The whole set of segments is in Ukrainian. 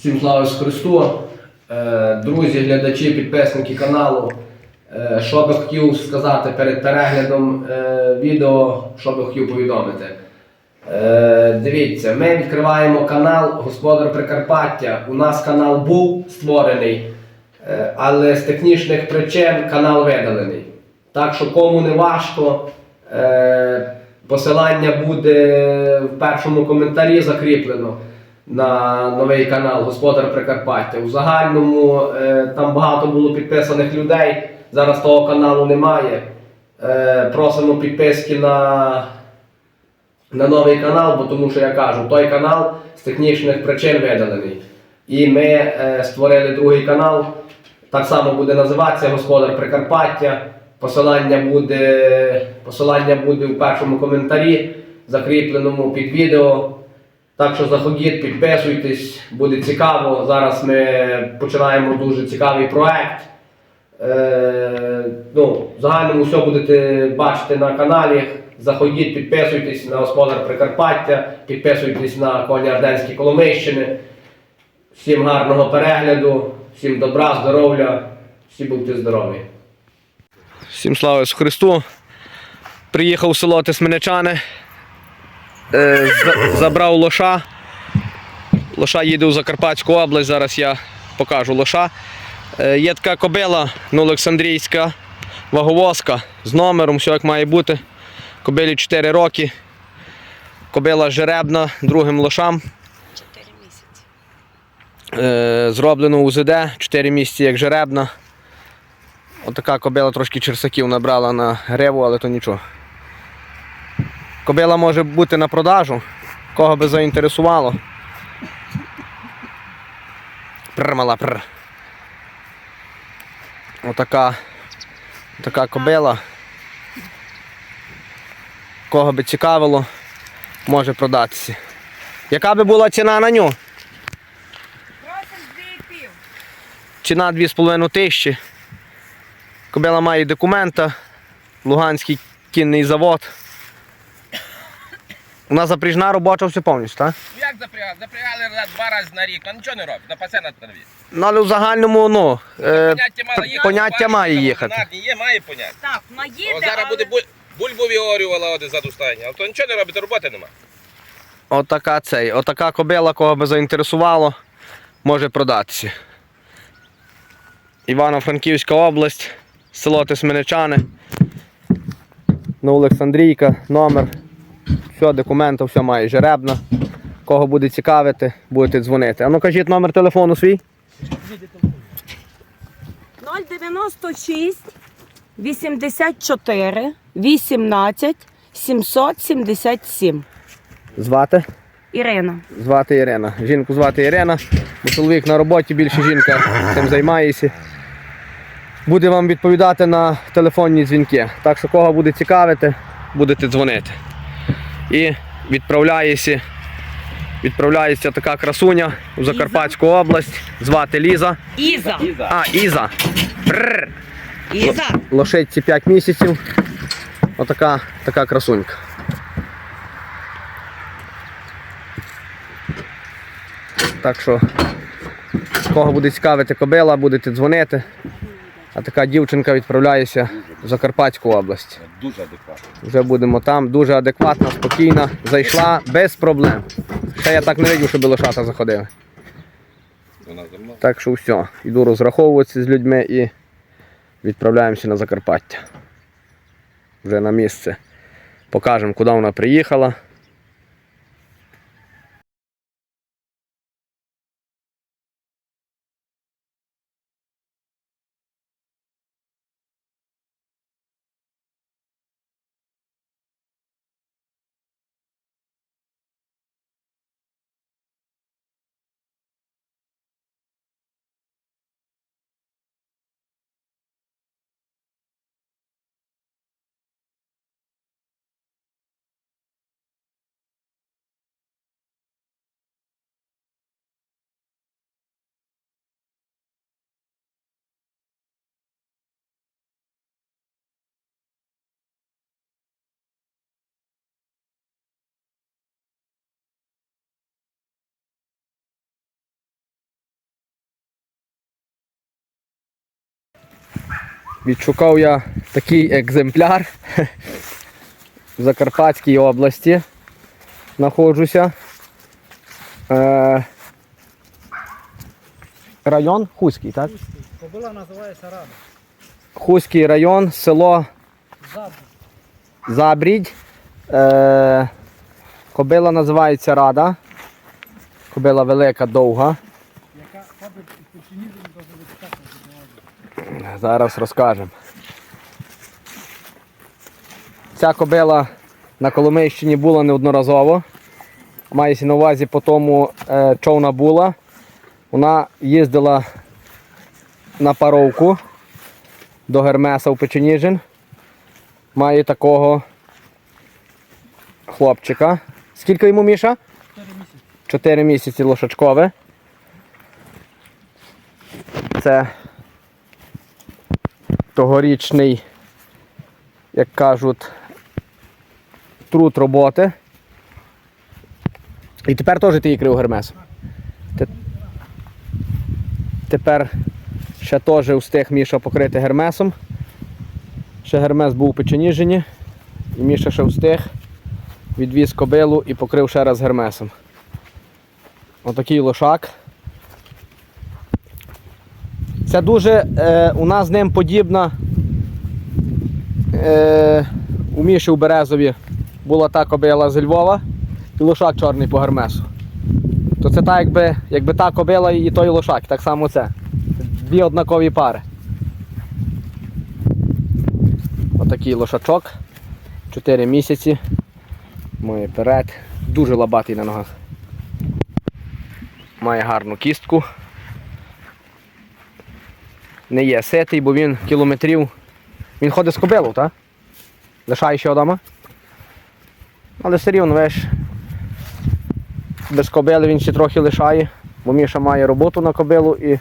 Всім слава Христу. Е, Друзі, глядачі, підписники каналу. Е, Що би хотів сказати перед переглядом е, відео, що би хотів повідомити. Дивіться, ми відкриваємо канал Господар Прикарпаття. У нас канал був створений, але з технічних причин канал видалений. Так що кому не важко, посилання буде в першому коментарі закріплено на новий канал Господар Прикарпаття. У загальному е, там багато було підписаних людей. Зараз того каналу немає. Е, просимо підписки на, на новий канал, бо тому що я кажу, той канал з технічних причин видалений. І ми е, створили другий канал. Так само буде називатися Господар Прикарпаття. Посилання буде, посилання буде у першому коментарі, закріпленому під відео. Так що заходіть, підписуйтесь, буде цікаво. Зараз ми починаємо дуже цікавий проект. Е, ну, в все будете бачити на каналі. Заходіть, підписуйтесь на Господар Прикарпаття, підписуйтесь на коні Арденські Коломийщини. Всім гарного перегляду, всім добра, здоров'я, всі будьте здорові. Всім слава Ісусу Христу. Приїхав в село Тисменичани. Е, забрав лоша. Лоша їде у Закарпатську область. Зараз я покажу лоша. Е, є така кобила ну, Олександрійська ваговозка з номером, все як має бути. Кобилі 4 роки. Кобила жеребна другим лошам. 4 місяці. Е, зроблено УЗД 4 місяці як жеребна. Отака кобила трошки черсаків набрала на гриву, але то нічого. Кобила може бути на продажу, кого би заінтересувало. Прр, мала, прр. Отака, така кобила. Кого би цікавило, може продатися. Яка би була ціна на пів. Ціна 2,5 тисячі. Кобила має документа. Луганський кінний завод. У нас запряжна робоча все повністю, так? Як запрягали? Запрягали раз два рази на рік, а нічого не робить, на пасе на. Ну, але в загальному, ну, е, Поняття мало їхати. поняття має їхати. Є, має поняття. Так, вона О, зараз але... буде буль, бульбу виорювала оде ззаду стайня, а то нічого не робить, роботи нема. отака цей, отака кобила, кого би заінтересувало, може продатися. Івано-Франківська область, село Тисменичани. Ну, Олександрійка, номер. Все, документи, все має жеребна. Кого буде цікавити, будете дзвонити. А ну кажіть номер телефону свій. 096 84 18 777. Звати? Ірина. Звати Ірина. Жінку звати Ірина, бо чоловік на роботі, більше жінка цим займається. Буде вам відповідати на телефонні дзвінки. Так що кого буде цікавити, будете дзвонити. І відправляється, відправляється така красуня у Закарпатську область. Звати Ліза. Іза. А, Іза. Бррр. Іза. Лошадці 5 місяців. Отака така красунька. Так що, кого буде цікавити кобила, будете дзвонити. А така дівчинка відправляється в Закарпатську область. Дуже адекватно. Вже будемо там. Дуже адекватна, спокійна. Зайшла без проблем. Ще я так не видів, щоб лошата заходили. Так що все, йду розраховуватися з людьми і відправляємося на Закарпаття. Вже на місце. Покажемо, куди вона приїхала. Відшукав я такий екземпляр в Закарпатській області. Знаходжуся. Е, район Хуський, так? Кобила називається Рада. Хуський район, село. Забрідь. Е, кобила називається Рада. Кобила велика, довга. Яка ходить у печенізм до величезного Зараз розкажемо. Ця кобила на Коломийщині була неодноразово. Мається на увазі по тому, е, човна була. Вона їздила на паровку до Гермеса в Печеніжин. Має такого хлопчика. Скільки йому Міша? 4 місяці. 4 місяці лошачкове. Це тогорічний, як кажуть, труд роботи. І тепер теж ти її крив гермес. Тепер ще теж встиг Міша покрити гермесом. Ще гермес був у печеніжині. І Міша ще встиг, відвіз кобилу і покрив ще раз гермесом. Отакий лошак. Це дуже е, у нас з ним подібна. Е, у Міші у Березові була та кобила з Львова і лошак чорний по гермесу. То це так, якби, якби та кобила і той лошак, так само це. Дві однакові пари. Отакий лошачок. 4 місяці. Моє перед. Дуже лабатий на ногах. Має гарну кістку. Не є ситий, бо він кілометрів. Він ходить з кобилу, так? Лишає ще вдома. Але все рівно, веш, без кобили він ще трохи лишає, бо Міша має роботу на кобилу і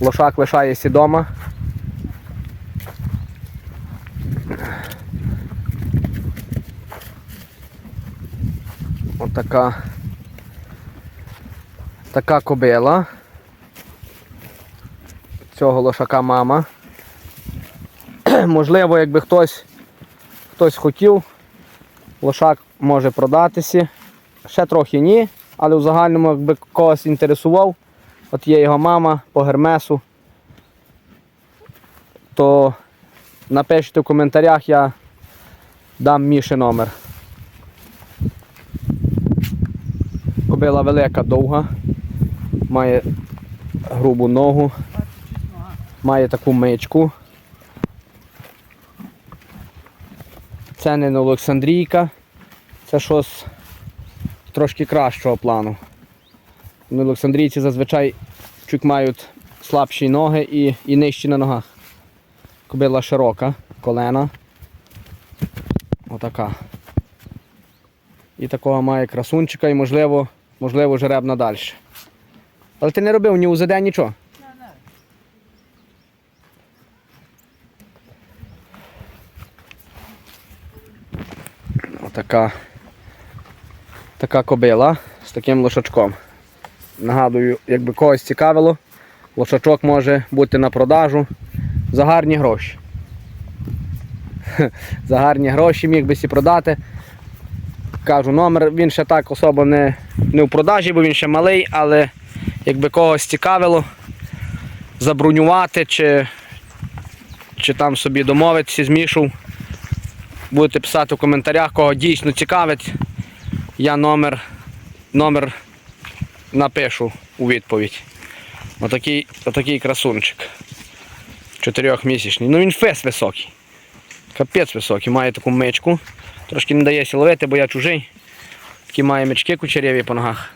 лошак лишається вдома. Отака така кобила. Цього лошака мама. Можливо, якби хтось хтось хотів, лошак може продатися. Ще трохи ні, але в загальному, якби когось інтересував, от є його мама по гермесу, то напишіть у коментарях, я дам Міші номер. Кобила велика, довга, має грубу ногу, має таку мичку. Це не Олександрійка, це щось трошки кращого плану. Ну, Олександрійці зазвичай чуть мають слабші ноги і, і нижчі на ногах. Кобила широка, колена. Отака. І такого має красунчика і можливо, можливо жеребна далі. Але ти не робив ні УЗД, нічого. Отака така кобила з таким лошачком. Нагадую, якби когось цікавило, лошачок може бути на продажу за гарні гроші. За гарні гроші міг би сі продати. Кажу, номер він ще так особо не, не в продажі, бо він ще малий, але якби когось цікавило, забронювати чи, чи там собі домовитися з Мішою, будете писати в коментарях, кого дійсно цікавить. Я номер, номер напишу у відповідь. Отакий, отакий красунчик. Чотирьохмісячний. Ну він фес високий. Капець високий, має таку мичку. Трошки не дає силовити, бо я чужий. Такі має мечки кучеряві по ногах.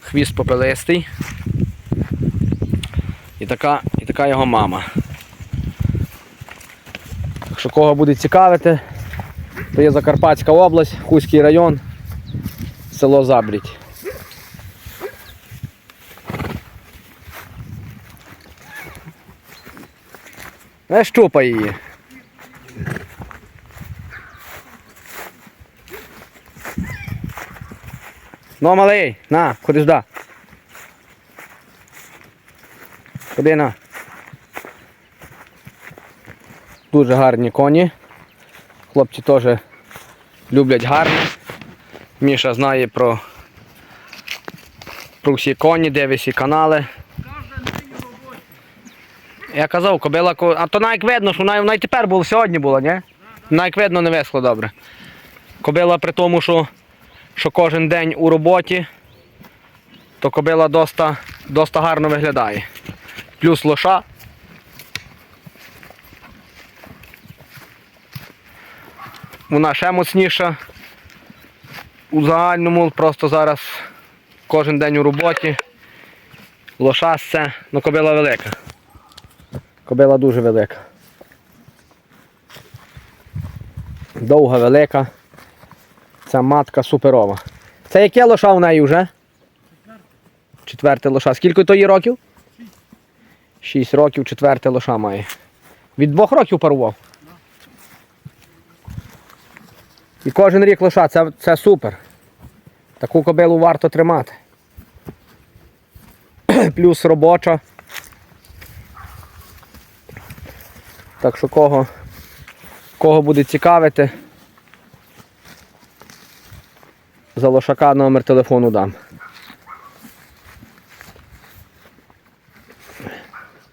Хвіст попелистий. І така, і така його мама. Якщо кого буде цікавити, то є Закарпатська область, Хуський район, село Забрідь. Не щупай її. Ну, малий, на, ходи сюди. Ходи на. Дуже гарні коні. Хлопці теж люблять гарні. Міша знає про, про всі коні, дивить всі канали. Я казав, кобила, ко- а то навіть видно, що вона, вона тепер була, сьогодні була, ні? Навіть видно не весло добре. Кобила при тому, що, що кожен день у роботі, то кобила доста, доста гарно виглядає. Плюс лоша. Вона ще моцніша. У загальному просто зараз кожен день у роботі. Лоша це, ну кобила велика. Кобила дуже велика. Довга, велика. Ця матка суперова. Це яке лоша в неї вже? Четверте лоша. Скільки то їй років? Шість років, четверте лоша має. Від двох років парував. І кожен рік лоша, це, це супер. Таку кобилу варто тримати. Плюс робоча. Так що кого, кого буде цікавити, за лошака номер телефону дам.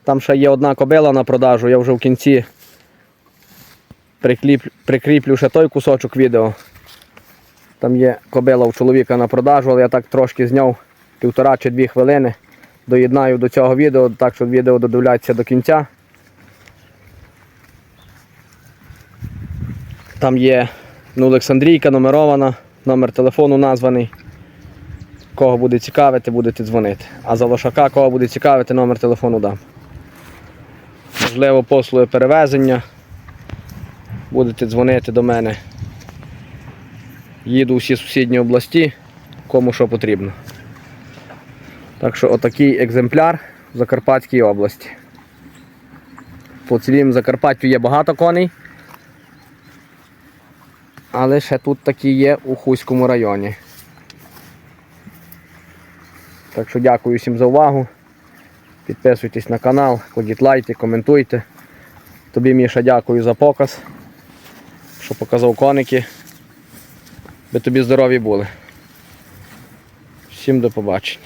Там ще є одна кобила на продажу, я вже в кінці прикліп, прикріплю ще той кусочок відео. Там є кобила у чоловіка на продажу, але я так трошки зняв півтора чи дві хвилини. Доєднаю до цього відео, так що відео додивляться до кінця. Там є ну, Олександрійка номерована, номер телефону названий. Кого буде цікавити, будете дзвонити. А за лошака, кого буде цікавити, номер телефону дам. Можливо, послуги перевезення. Будете дзвонити до мене. Їду всі сусідні області, кому що потрібно. Так що отакий екземпляр в Закарпатській області. По цілім Закарпаттю є багато коней. Але ще тут такі є у Хуському районі. Так що дякую всім за увагу. Підписуйтесь на канал, кладіть лайки, коментуйте. Тобі, Міша, дякую за показ, що показав коники. Би тобі здорові були. Всім до побачення.